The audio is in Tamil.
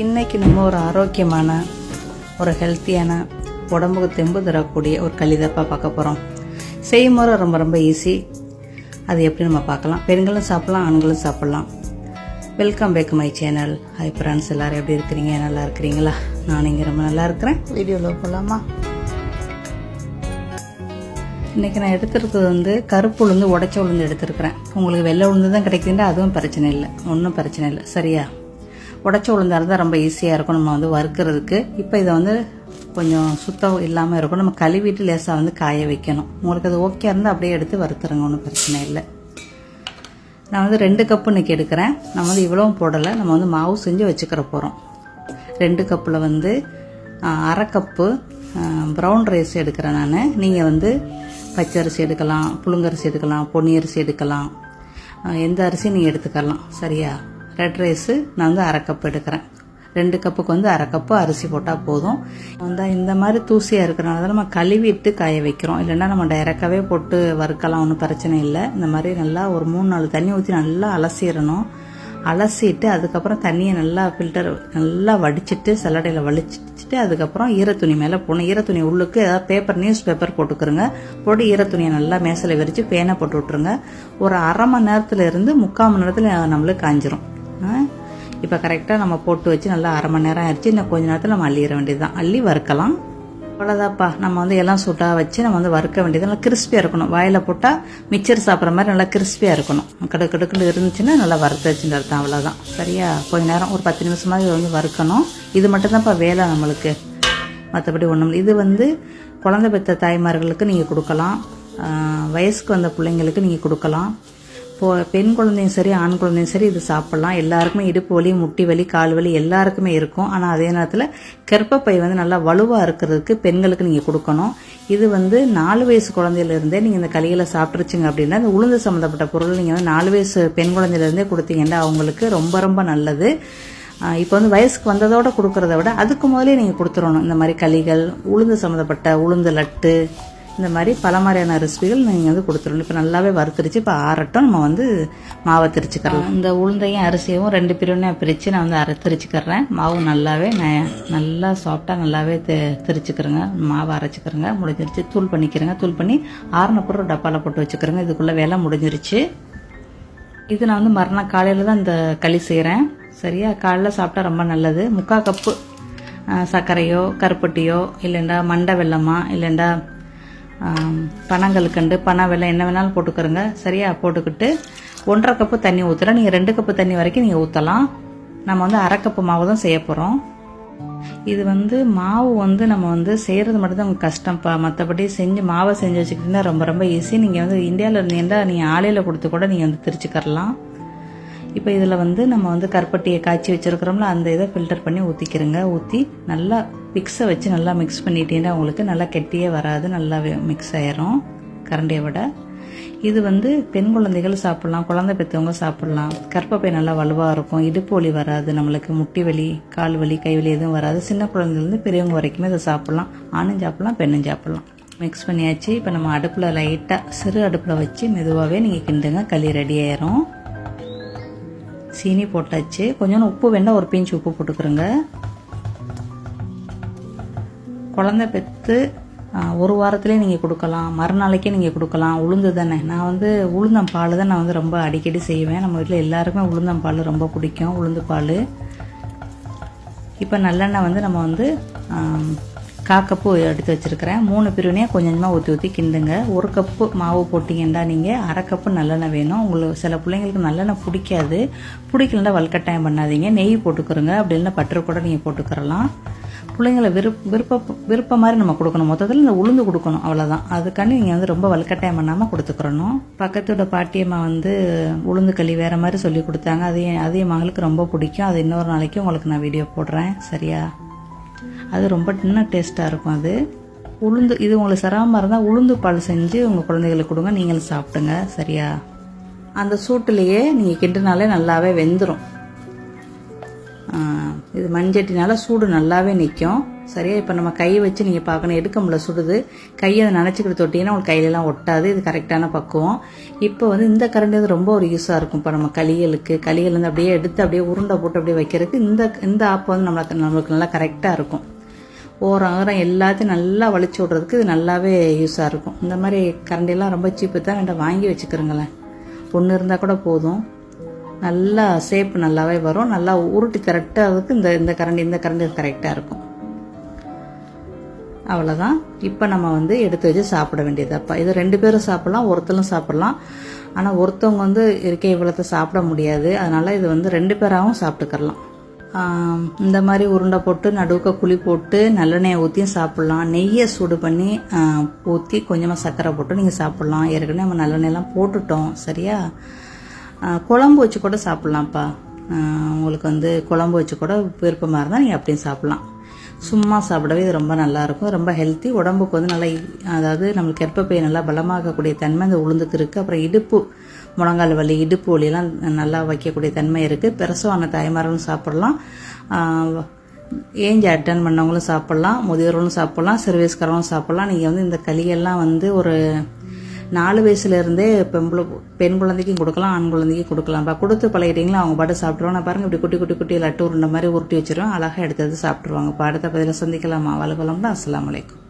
இன்னைக்கு நம்ம ஒரு ஆரோக்கியமான ஒரு ஹெல்த்தியான உடம்புக்கு தெம்பு தரக்கூடிய ஒரு கலிதப்பாக பார்க்க போகிறோம் செய்முறை ரொம்ப ரொம்ப ஈஸி அது எப்படி நம்ம பார்க்கலாம்? பெண்களும் சாப்பிட்லாம் ஆண்களும் சாப்பிட்லாம். Welcome back my channel hi friends எல்லோரும் எப்படி இருக்கிறீங்க? நல்லா இருக்கிறீங்களா? நான் இங்கே ரொம்ப நல்லா இருக்கிறேன். வீடியோவில் போகலாமா இன்னைக்கு நான் எடுத்துருக்கிறது வந்து கருப்பு உளுந்து உடச்ச உளுந்து எடுத்திருக்கிறேன். உங்களுக்கு வெள்ளை உளுந்து தான் கிடைக்குதுன்னா அதுவும் பிரச்சனை இல்லை. ஒன்றும் பிரச்சனை இல்லை. சரியா? உடச்ச உளுந்தா இருந்தால் ரொம்ப ஈஸியாக இருக்கும். நம்ம வந்து வறுக்கிறதுக்கு. இப்போ இதை வந்து கொஞ்சம் சுத்தம் இல்லாமல் இருக்கும். நம்ம கழுவிட்டு லேசாக வந்து காய வைக்கணும். உங்களுக்கு அது ஓகே இருந்தால் அப்படியே எடுத்து வறுத்துருங்க. ஒன்றும் பிரச்சனை இல்லை. நான் வந்து ரெண்டு கப்பு இன்னைக்கு எடுக்கிறேன். நம்ம வந்து இவ்வளவும் போடலை. நம்ம வந்து மாவு செஞ்சு வச்சுக்கிற போகிறோம் ரெண்டு கப்பில் வந்து அரை கப்பு ப்ரௌன் ரைஸ் எடுக்கிறேன் நான். நீங்கள் வந்து பச்சை அரிசி எடுக்கலாம் புழுங்கரிசி எடுக்கலாம் பொன்னி அரிசி எடுக்கலாம் எந்த அரிசியும் நீங்கள் எடுத்துக்கலாம் சரியா? ரெட் ரைஸு நான் வந்து அரை கப் எடுக்கிறேன். ரெண்டு கப்புக்கு வந்து அரை கப்பு அரிசி போட்டால் போதும். வந்து இந்த மாதிரி தூசியாக இருக்கிறனால தான் நம்ம கழுவிட்டு காய வைக்கிறோம். இல்லைன்னா நம்ம டைரெக்டாகவே போட்டு வறுக்கலாம் ஒன்றும் பிரச்சனை இல்லை. இந்த மாதிரி நல்லா ஒரு மூணு நாலு தண்ணி ஊற்றி நல்லா அலசிடணும். அலசிட்டு அதுக்கப்புறம் தண்ணியை நல்லா ஃபில்டர் நல்லா வடிச்சிட்டு சல்லடையில் வலிச்சிட்டு அதுக்கப்புறம் ஈரத்துணி மேலே போகணும் ஈரத்துணி உள்ளுக்கு ஏதாவது பேப்பர் நியூஸ் பேப்பர் போட்டுக்கிறோங்க. போட்டு ஈரத்துணியை நல்லா மேசலை விரித்து பேனை போட்டு விட்ருங்க ஒரு அரை மணி நேரத்தில் இருந்து முக்கால் மணி நேரத்தில் நம்மளுக்கு காஞ்சிரும். இப்போ கரெக்டாக நம்ம போட்டு வச்சு நல்லா அரை மணி நேரம் ஆயிடுச்சு. இன்னும் கொஞ்ச நேரத்தில் நம்ம அள்ளிட வேண்டியதுதான். அள்ளி வறுக்கலாம். அவ்வளோதாப்பா நம்ம வந்து எல்லாம் சுட்டாக வச்சு நம்ம வந்து வறுக்க வேண்டியது நல்லா கிறிஸ்பியாக இருக்கணும். வாயில் போட்டால் மிச்சர் சாப்பிட்ற மாதிரி நல்லா கிறிஸ்பியாக இருக்கணும். கடு கடுக்குன்னு இருந்துச்சுன்னா நல்லா வறுத்து வச்சுட்டு அர்த்தம் அவ்வளோதான் சரியா? கொஞ்ச நேரம் ஒரு பத்து நிமிஷமாக இதை வந்து வறுக்கணும். இது மட்டும்தான்ப்பா வேலை நம்மளுக்கு. மற்றபடி ஒன்றும் இது வந்து குழந்தை பெற்ற தாய்மார்களுக்கு நீங்கள் கொடுக்கலாம். வயசுக்கு வந்த பிள்ளைங்களுக்கு நீங்கள் கொடுக்கலாம். பெண் குழந்தையும் சரி ஆண் குழந்தையும் சரி இது சாப்பிட்லாம். எல்லாருக்குமே இடுப்பு வலி முட்டி வலி கால் வலி எல்லாருக்குமே இருக்கும். ஆனால் அதே நேரத்தில் கர்ப்பப்பை வந்து நல்லா வலுவாக இருக்கிறதுக்கு பெண்களுக்கு நீங்கள் கொடுக்கணும். இது வந்து நாலு வயசு குழந்தையிலேருந்தே நீங்கள் இந்த களிகளை சாப்பிட்ருச்சிங்க அப்படின்னா இந்த உளுந்து சம்மந்தப்பட்ட பொருள் நீங்கள் வந்து நாலு வயசு பெண் குழந்தையிலேருந்தே கொடுத்தீங்கன்னா அவங்களுக்கு ரொம்ப ரொம்ப நல்லது. இப்போ வந்து வயசுக்கு வந்ததோட கொடுக்கறத விட அதுக்கு முதலே நீங்கள் கொடுத்துடணும் இந்த மாதிரி களிகள் உளுந்து சம்மந்தப்பட்ட உளுந்து லட்டு இந்த மாதிரி பல மாதிரியான ரெசிபிகள் நீங்கள் வந்து கொடுத்துருணும் இப்போ நல்லாவே வறுத்துருச்சு. இப்போ ஆறட்டும். நம்ம வந்து மாவை திரிச்சுக்கலாம் இந்த உளுந்தையும் அரிசியும் ரெண்டு பிரிவினையாக பிரித்து நான் வந்து அரை திரிச்சுக்கிறேன். மாவு நல்லாவே நான் நல்லா சாஃப்டாக நல்லாவே தி திரிச்சுக்கிறேங்க. மாவை அரைச்சிக்கிறேங்க. முடிஞ்சிருச்சு. தூள் பண்ணிக்கிறேங்க. தூள் பண்ணி ஆறுன பொருள் டப்பாவில் போட்டு வச்சுக்கிறேங்க. இதுக்குள்ளே வேலை முடிஞ்சிருச்சு. இது நான் வந்து மறுநாள் காலையில் தான் இந்த களி செய்கிறேன் சரியா? காலைல சாப்பிட்டா ரொம்ப நல்லது. முக்கால் கப்பு சர்க்கரையோ கருப்பட்டியோ இல்லைண்டா மண்டை வெள்ளமா இல்லைண்டா பனங்கல்கண்டு பனை வெல்லம் என்ன வேணாலும் போட்டுக்கிறோங்க. சரியா? போட்டுக்கிட்டு ஒன்றரை கப்பு தண்ணி ஊற்றுறேன் நீங்கள் ரெண்டு கப்பு தண்ணி வரைக்கும் நீங்கள் ஊற்றலாம் நம்ம வந்து அரை கப்பு மாவு தான் செய்ய போகிறோம் இது வந்து மாவு வந்து நம்ம வந்து செய்கிறது மட்டும்தான் உங்களுக்கு கஷ்டம்ப்பா மற்றபடி செஞ்சு மாவை செஞ்சு வச்சுக்கிட்டிங்கன்னா ரொம்ப ரொம்ப ஈஸி நீங்கள் வந்து இந்தியாவில் இருந்தீங்கன்னா நீங்கள் ஆலையில் கொடுத்து கூட நீங்கள் வந்து திரிச்சுக்கரலாம் இப்போ இதில் வந்து நம்ம வந்து கருப்பட்டியை காய்ச்சி வச்சுருக்கிறோம்ல அந்த இதை ஃபில்டர் பண்ணி ஊற்றிக்கிறோங்க ஊற்றி நல்லா மிக்ஸை வச்சு நல்லா மிக்ஸ் பண்ணிட்டீங்கன்னா உங்களுக்கு நல்லா கெட்டியே வராது நல்லா மிக்ஸ் ஆயிரும் கரண்டியை விட. இது வந்து பெண் குழந்தைகள் சாப்பிட்லாம் குழந்தை பெற்றவங்க சாப்பிட்லாம். கற்பப்பை நல்லா வலுவாக இருக்கும் இடுப்பு வலி வராது நம்மளுக்கு முட்டி வலி கால் வலி கை வலி எதுவும் வராது. சின்ன குழந்தைலேருந்து பெரியவங்க வரைக்குமே இதை சாப்பிட்லாம். ஆணும் சாப்பிட்லாம் பெண்ணும் சாப்பிட்லாம். மிக்ஸ் பண்ணியாச்சு இப்போ நம்ம அடுப்பில் லைட்டாக சிறு அடுப்பில் வச்சு மெதுவாகவே நீங்கள் கிண்டுங்க களி ரெடி ஆயிரும். சீனி போட்டாச்சு. கொஞ்சோண்டு உப்பு வேண்டாம் ஒரு பிஞ்சு உப்பு போட்டுக்கிறோங்க. குழந்தை பெற்று ஒரு வாரத்திலே நீங்கள் கொடுக்கலாம். மறுநாளைக்கே நீங்கள் கொடுக்கலாம். உளுந்து தானே நான் வந்து உளுந்தம் பால் தான் நான் வந்து ரொம்ப அடிக்கடி செய்வேன். நம்ம வீட்டில் எல்லாருக்குமே உளுந்தம்பால் ரொம்ப பிடிக்கும் உளுந்து பால். இப்போ நல்லெண்ணெய் வந்து நம்ம வந்து ஆம், கா கப்பு எடுத்து வச்சிருக்கிறேன். மூணு பிரிவினையாக கொஞ்சம் கொஞ்சமாக ஊற்றி ஊற்றி கிண்டுங்க. ஒரு கப்பு மாவு போட்டிங்கன்னா நீங்கள் அரை கப்பு நல்லெண்ணெய் வேணும். உங்களுக்கு சில பிள்ளைங்களுக்கு நல்லெண்ணெய் பிடிக்காது. பிடிக்கலன்னா வல்கட்டாயம் பண்ணாதீங்க. நெய் போட்டுக்கிறோங்க அப்படி இல்லைன்னா பட்டர் கூட நீங்கள் போட்டுக்கிறலாம் பிள்ளைங்களை விருப்ப விருப்ப விருப்ப மாதிரி நம்ம கொடுக்கணும். மொத்தத்தில் இந்த உளுந்து கொடுக்கணும். அவ்வளோதான் அதுக்காண்டி நீங்கள் வந்து ரொம்ப வல்கட்டாயம் பண்ணாமல் கொடுத்துக்கிறணும். பக்கத்தோட பாட்டியம்மா வந்து உளுந்து களி வேறு மாதிரி சொல்லி கொடுத்தாங்க. அதையும் அதையும் மகளுக்கு ரொம்ப பிடிக்கும். அது இன்னொரு நாளைக்கு உங்களுக்கு நான் வீடியோ போடுறேன். சரியா? அது ரொம்ப இன்னும் டேஸ்ட்டாக இருக்கும் அது. உளுந்து இது உங்களுக்கு சிரமமாக இருந்தால் உளுந்து பால் செஞ்சு உங்கள் குழந்தைகளுக்கு கொடுங்க நீங்களும் சாப்பிடுங்க சரியா? அந்த சூட்டுலேயே நீங்கள் கிண்டுனாலே நல்லாவே வெந்துடும் இது மண்சட்டினால சூடு நல்லாவே நிற்கும் சரியா? இப்போ நம்ம கை வச்சு நீங்கள் பார்க்கணும் எடுக்க முடியல சுடுது. கையை அதை நினச்சிக்கிட்டு தொட்டிங்கன்னா உங்களுக்கு கையிலலாம் ஒட்டாது இது கரெக்டான பக்குவம். இப்போ வந்து இந்த கரண்டி வந்து ரொம்ப ஒரு யூஸாக இருக்கும். இப்போ நம்ம களிகளுக்கு களிகள் வந்து அப்படியே எடுத்து அப்படியே உருண்டை போட்டு அப்படியே வைக்கிறதுக்கு இந்த இந்த ஆப் வந்து நம்மளுக்கு நம்மளுக்கு நல்லா கரெக்டாக இருக்கும். ஓரம் ஓரம் எல்லாத்தையும் நல்லா வலிச்சு விட்றதுக்கு இது நல்லாவே யூஸாக இருக்கும். இந்த மாதிரி கரண்டிலாம் ரொம்ப சீப்பு தான். ரெண்டு வாங்கி வச்சுக்கிறோங்களேன். ஒன்று இருந்தால் கூட போதும். நல்லா சேப் நல்லாவே வரும். நல்லா உருட்டி திரட்டுறதுக்கு இந்த இந்த கரண்டி இந்த கரண்டி கரெக்டாக இருக்கும். அவ்வளோதான் இப்போ நம்ம வந்து எடுத்து வச்சு சாப்பிட வேண்டியதாப்பா இது ரெண்டு பேரும் சாப்பிட்லாம் ஒருத்தரும் சாப்பிட்லாம். ஆனால் ஒருத்தவங்க வந்து இருக்க இவ்வளோத்த சாப்பிட முடியாது. அதனால் இது வந்து ரெண்டு பேராகவும் சாப்பிட்டுக்கறலாம். இந்த மாதிரி உருண்டை போட்டு நடுவுக்க குழி போட்டு நல்லெண்ணெயை ஊற்றியும் சாப்பிட்லாம். நெய்யை சூடு பண்ணி ஊற்றி கொஞ்சமாக சர்க்கரை போட்டு நீங்கள் சாப்பிட்லாம். ஏற்கனவே நம்ம நல்லெண்ணெயெல்லாம் போட்டுட்டோம் சரியா? குழம்பு வச்சு கூட சாப்பிட்லாம்ப்பா. உங்களுக்கு வந்து குழம்பு வச்சு கூட விருப்பமாக இருந்தால் நீங்கள் அப்படியும் சாப்பிட்லாம். சும்மா சாப்பிடவே இது ரொம்ப நல்லாயிருக்கும். ரொம்ப ஹெல்த்தி உடம்புக்கு வந்து நல்லா அதாவது நம்மளுக்கு கர்ப்பப்பையை நல்லா பலமாகக்கூடிய தன்மை இந்த உளுந்துக்கு இருக்குது அப்புறம் இடுப்பு முழங்கால் வலி இடுப்பு வலியெல்லாம் நல்லா வைக்கக்கூடிய தன்மை இருக்குது பிரசவான தாய்மார்களும் சாப்பிடலாம். ஏஞ்சி அட்டன் பண்ணவங்களும் சாப்பிட்லாம். முதியோர்களும் சாப்பிட்லாம். சர்வீஸ்காரங்களும் சாப்பிட்லாம். நீங்கள் வந்து இந்த களியெல்லாம் வந்து ஒரு நாலு வயசுலேருந்தே பெம்பளை பெண் குழந்தைக்கும் கொடுக்கலாம் ஆண் குழந்தைக்கும் கொடுக்கலாம். இப்போ கொடுத்து பழகிட்டீங்களா அவங்க பாட்டு சாப்பிடுவாங்க பாருங்கள் பாருங்க இப்படி குட்டி குட்டி குட்டி லட்டு உருண்டை மாதிரி உருட்டி வச்சிருவோம் அழகாக எடுத்து எடுத்து சாப்பிட்ருவாங்க இப்போ அடுத்த பதில சந்திக்கலாமா? வலுக்கலாம்னா அஸ்லாம் வலைக்கும்